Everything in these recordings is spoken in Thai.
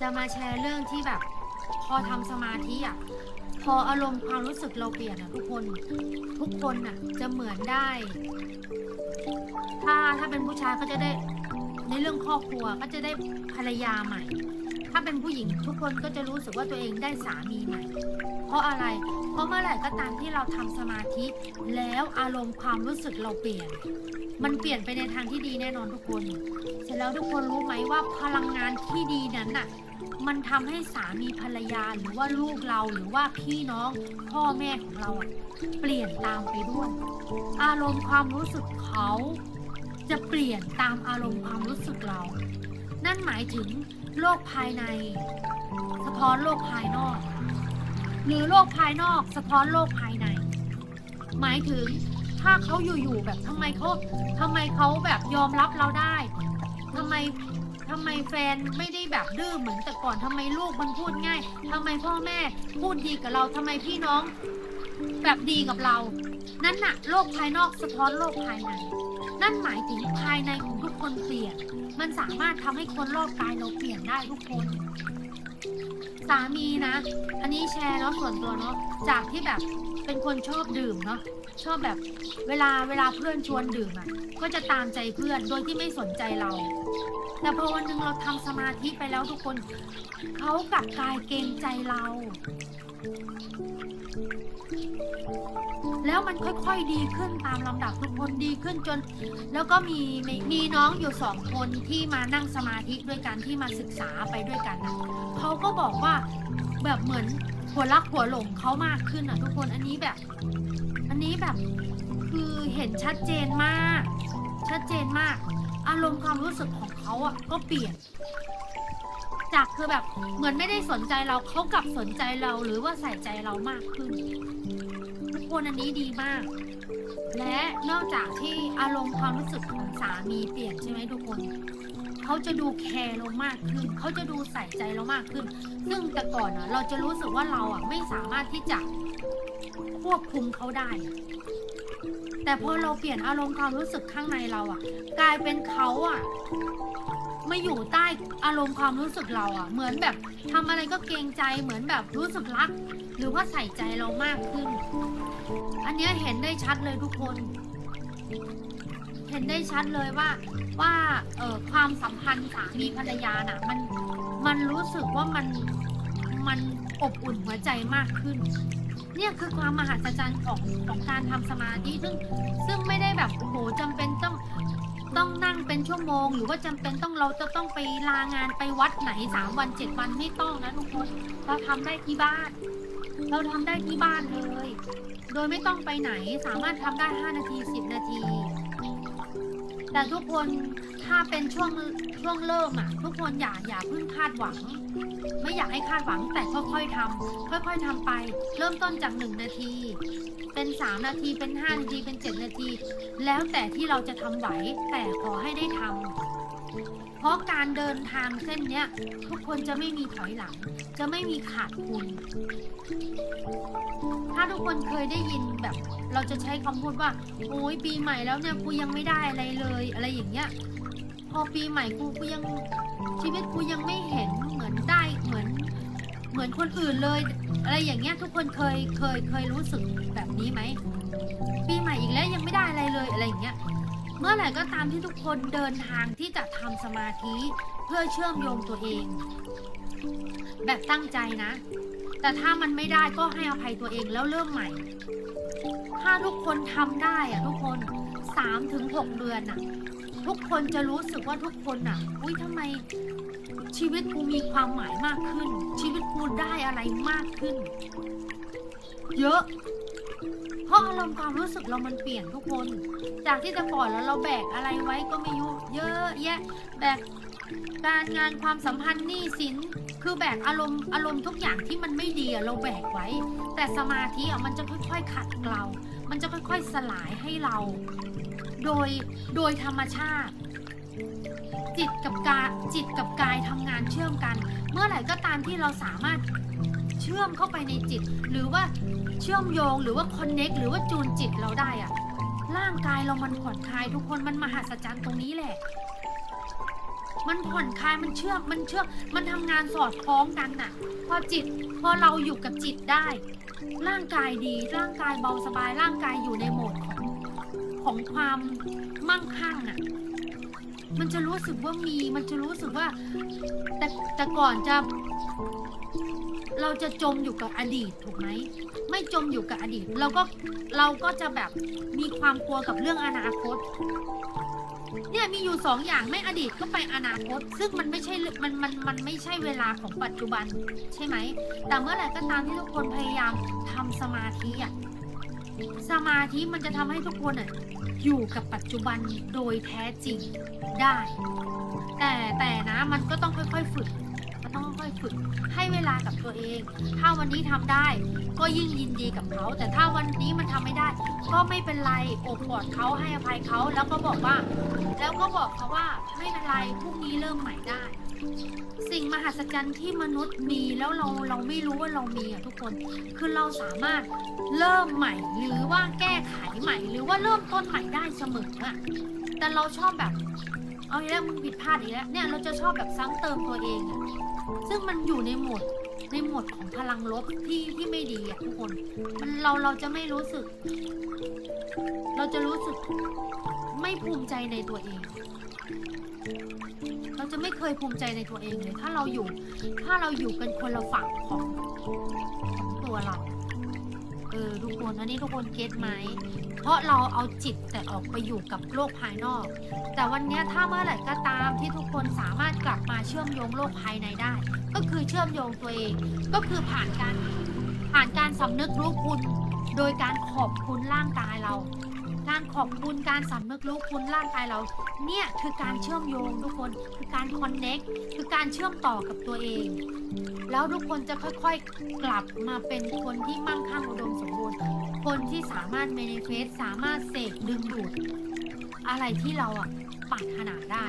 จะมาแชร์เรื่องที่แบบ พอทำสมาธิอะพออารมณ์ความรู้สึกเราเปลี่ยนอะทุกคนทุกคนอะจะเหมือนได้ ถ้าถ้าเป็นผู้ชายก็จะได้ในเรื่องครอบครัวก็จะได้ภรรยาใหม่ ถ้าเป็นผู้หญิงทุกคนก็จะรู้สึกว่าตัวเองได้สามีใหม่ เพราะอะไร เพราะเมื่อไหร่ก็ตามที่เราทำสมาธิ แล้วอารมณ์ความรู้สึกเราเปลี่ยน มันเปลี่ยนไปในทางที่ดีแน่นอนทุกคน เสร็จแล้วทุกคนรู้ไหมว่าพลังงานที่ดีนั้นน่ะ มันทำให้สามีภรรยาหรือว่าลูกเราหรือว่าพี่น้องพ่อแม่ของเราอะเปลี่ยนตามไปด้วย อารมณ์ความรู้สึกเขาจะเปลี่ยนตามอารมณ์ความรู้สึกเรา นั่นหมายถึงโลกภายใน สะท้อนโลกภายนอก หรือโลกภายนอก สะท้อนโลกภายใน หมายถึง ถ้าเขาอยู่ๆแบบทำไมเขาทำไมเขาแบบยอมรับเราได้ทำไมทำไมแฟนไม่ได้แบบดื้อเหมือนแต่ก่อนทำไมลูกมันพูดง่ายทำไมพ่อแม่พูดดีกับเราทำไมพี่น้องแบบดีกับเรา นั่นน่ะ โลกภายนอกสะท้อนโลกภายใน นั่นหมายถึงภายในของทุกคนเปลี่ยน มันสามารถทำให้คนรอบกายเราเปลี่ยนได้ทุกคน สามีนะ อันนี้แชร์เนาะส่วนตัวเนาะจากที่แบบเป็นคนชอบดื่มเนาะชอบแบบเวลาเวลาเพื่อนชวนดื่มอะ ก็จะตามใจเพื่อนโดยที่ไม่สนใจเรา แต่พอวันหนึ่งเราทำสมาธิไปแล้วทุกคนเขากลับกลายเกรงใจเรา แล้วมันค่อยๆดีขึ้นตามลำดับทุกคนดีขึ้นจน แล้วก็มีมีมีน้องอยู่สองคนที่มานั่งสมาธิด้วยกันที่มาศึกษาไปด้วยกันนะเขาก็บอกว่าแบบเหมือนหัวรักหัวหลงเขามากขึ้นอะ ทุกคนอันนี้แบบ อันนี้แบบคือเห็นชัดเจนมาก ชัดเจนมาก อารมณ์ความรู้สึกของเขาอะก็เปลี่ยน จากคือแบบเหมือนไม่ได้สนใจเราเขากลับสนใจเราหรือว่าใส่ใจเรามากขึ้นทุกคนอันนี้ดีมาก และนอกจากที่อารมณ์ความรู้สึกของสามีเปลี่ยนใช่ไหมทุกคนเขาจะดูแคร์เรามากขึ้นเขาจะดูใส่ใจเรามากขึ้น ซึ่งแต่ก่อนอะเราจะรู้สึกว่าเราอะไม่สามารถที่จะควบคุมเขาได้ แต่พอเราเปลี่ยนอารมณ์ความรู้สึกข้างในเราอะ กลายเป็นเขาอะ มาอยู่ใต้อารมณ์ความรู้สึกเราอะเหมือนแบบทำอะไรก็เกรงใจเหมือนแบบรู้สึกรัก หรือว่าใส่ใจเรามากขึ้น อันเนี้ยเห็นได้ชัดเลยทุกคน เห็นได้ชัดเลยว่าว่าเออความสัมพันธ์สามีภรรยาน่ะ มันมันรู้สึกว่ามันมันอบอุ่นหัวใจมากขึ้น เนี่ยคือความมหัศจรรย์ของของการทำสมาธิซึ่งซึ่งไม่ได้แบบโอ้โหจำเป็นต้อง ต้องนั่งเป็นชั่วโมง หรือว่าจำเป็นต้องเราจะต้องไปลางานไปวัดไหนสามวันเจ็ดวันไม่ต้องนะทุกคนเราทำได้ที่บ้าน เราทำได้ที่บ้านเลย โดยไม่ต้องไปไหนสามารถทำได้ 5 นาที 10 นาที แต่ทุกคนถ้าเป็นช่วงช่วงเริ่มอะ ทุกคนอย่าอย่าเพิ่งคาดหวัง ไม่อยากให้คาดหวังแต่ค่อยๆทำค่อยๆทำไป เริ่มต้นจาก1นาที เป็น3นาทีเป็น5นาทีเป็น7นาที แล้วแต่ที่เราจะทำไหวแต่ขอให้ได้ทำเพราะการเดินทางเส้นเนี้ย ทุกคนจะไม่มีถอยหลัง จะไม่มีขาดทุนถ้าทุกคนเคยได้ยินแบบ เราจะใช้คำพูดว่าโอ้ยปีใหม่แล้วเนี่ยกูยังไม่ได้อะไรเลย อะไรอย่างเงี้ยพอปีใหม่กูกูยังชีวิตกูยังไม่เห็นเหมือนได้เหมือน เหมือนคนอื่นเลย อะไรอย่างเงี้ยทุกคนเคยเคยเคยรู้สึกแบบนี้ไหมปีใหม่อีกแล้วยังไม่ได้อะไรเลยอะไรอย่างเงี้ยเมื่อไหร่ก็ตามที่ทุกคนเดินทางที่จะทำสมาธิเพื่อเชื่อมโยงตัวเอง แบบตั้งใจนะ แต่ถ้ามันไม่ได้ก็ให้อภัยตัวเองแล้วเริ่มใหม่ ถ้าทุกคนทำได้อะทุกคนสามถึงหกเดือนอะทุกคนจะรู้สึกว่าทุกคนอะอุ้ยทำไม ชีวิตกูมีความหมายมากขึ้น ชีวิตกูได้อะไรมากขึ้น เยอะ เพราะอารมณ์ความรู้สึกเรามันเปลี่ยนทุกคน จากที่แต่ก่อนแล้วเราแบกอะไรไว้ก็ไม่ยุเยอะแยะแบกการงานความสัมพันธ์หนี้สินคือแบกอารมณ์อารมณ์ทุกอย่างที่มันไม่ดีเราแบกไว้ แต่สมาธิอะมันจะค่อย ๆ ขัดเกลามันจะค่อย ๆ สลายให้เรา โดยโดยธรรมชาติ จิตกับกายจิตกับกายทำงานเชื่อมกัน เมื่อไหร่ก็ตามที่เราสามารถเชื่อมเข้าไปในจิต หรือว่าเชื่อมโยงหรือว่าคอนเน็กหรือว่าจูนจิตเราได้อะร่างกายเรามันผ่อนคลายทุกคนมันมหัศจรรย์ตรงนี้แหละ มันผ่อนคลายมันเชื่อมมันเชื่อมมันทำงานสอดคล้องกันน่ะ พอจิตพอเราอยู่กับจิตได้ ร่างกายดีร่างกายเบาสบายร่างกายอยู่ในโหมดของของความมั่งคั่งอะ มันจะรู้สึกว่ามี มันจะรู้สึกว่า แต่แต่ก่อนจะ เราจะจมอยู่กับอดีตถูกไหม ไม่จมอยู่กับอดีต เราก็เราก็จะแบบมีความกลัวกับเรื่องอนาคต เนี่ยมีอยู่สองอย่างไม่อดีตก็ไปอนาคต ซึ่งมันไม่ใช่มันมันมันไม่ใช่เวลาของปัจจุบันใช่ไหม แต่เมื่อไหร่ก็ตามที่ทุกคนพยายามทำสมาธิอะ สมาธิมันจะทำให้ทุกคนอะอยู่กับปัจจุบันโดยแท้จริงได้ แต่แต่นะมันก็ต้องค่อยๆฝึก มันต้องค่อยๆฝึก ให้เวลากับตัวเอง ถ้าวันนี้ทำได้ ก็ยิ่งยินดีกับเขา แต่ถ้าวันนี้มันทำไม่ได้ ก็ไม่เป็นไรโอบกอดเขาให้อภัยเขาแล้วก็บอกว่า แล้วก็บอกเขาว่าไม่เป็นไรพรุ่งนี้เริ่มใหม่ได้ หัศจรรย์ที่มนุษย์มีแล้วเราเราไม่รู้ว่าเรามีอะทุกคน คือเราสามารถเริ่มใหม่หรือว่าแก้ไขใหม่ หรือว่าเริ่มต้นใหม่ได้เสมออะแต่เราชอบแบบ เอาอีกแล้วมึงผิดพลาดอีกแล้วเนี่ยเราจะชอบแบบซ้ำเติมตัวเองอะซึ่งมันอยู่ในโหมดในโหมดของพลังลบที่ที่ไม่ดีอะทุกคนมันเราเราจะไม่รู้สึก เราจะรู้สึกไม่ภูมิใจในตัวเอง จะไม่เคยภูมิใจในตัวเองเลย ถ้าเราอยู่ ถ้าเราอยู่กันคนละฝั่งของของตัวเรา เออทุกคนอันนี้ทุกคนเก็ตไหม เพราะเราเอาจิตแต่ออกไปอยู่กับโลกภายนอก แต่วันนี้ถ้าเมื่อไหร่ก็ตามที่ทุกคนสามารถกลับมาเชื่อมโยงโลกภายในได้ ก็คือเชื่อมโยงตัวเอง ก็คือผ่านการผ่านการสำนึกรู้คุณ โดยการขอบคุณร่างกายเรา การขอบคุณการสำนึกรู้คุณร่างกายเรา เนี่ยคือการเชื่อมโยงทุกคนคือการคอนเน็กคือการเชื่อมต่อกับตัวเอง แล้วทุกคนจะค่อยๆกลับมาเป็นคนที่มั่งคั่งอุดมสมบูรณ์ คนที่สามารถเมนิเฟสสามารถเสกดึงดูด อะไรที่เราอะปรารถนาได้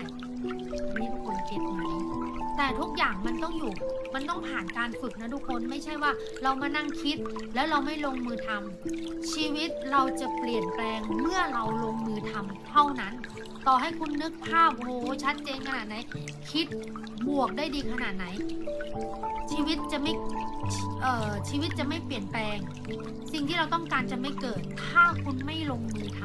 นี่ทุกคนเก็ตไหมแต่ทุกอย่างมันต้องอยู่ มันต้องผ่านการฝึกนะทุกคนไม่ใช่ว่าเรามานั่งคิดแล้วเราไม่ลงมือทำชีวิตเราจะเปลี่ยนแปลงเมื่อเราลงมือทำเท่านั้น ต่อให้คุณนึกภาพโหชัดเจนขนาดไหน คิดบวกได้ดีขนาดไหน ชีวิตจะไม่เอ่อชีวิตจะไม่เปลี่ยนแปลง สิ่งที่เราต้องการจะไม่เกิด ถ้าคุณไม่ลงมือท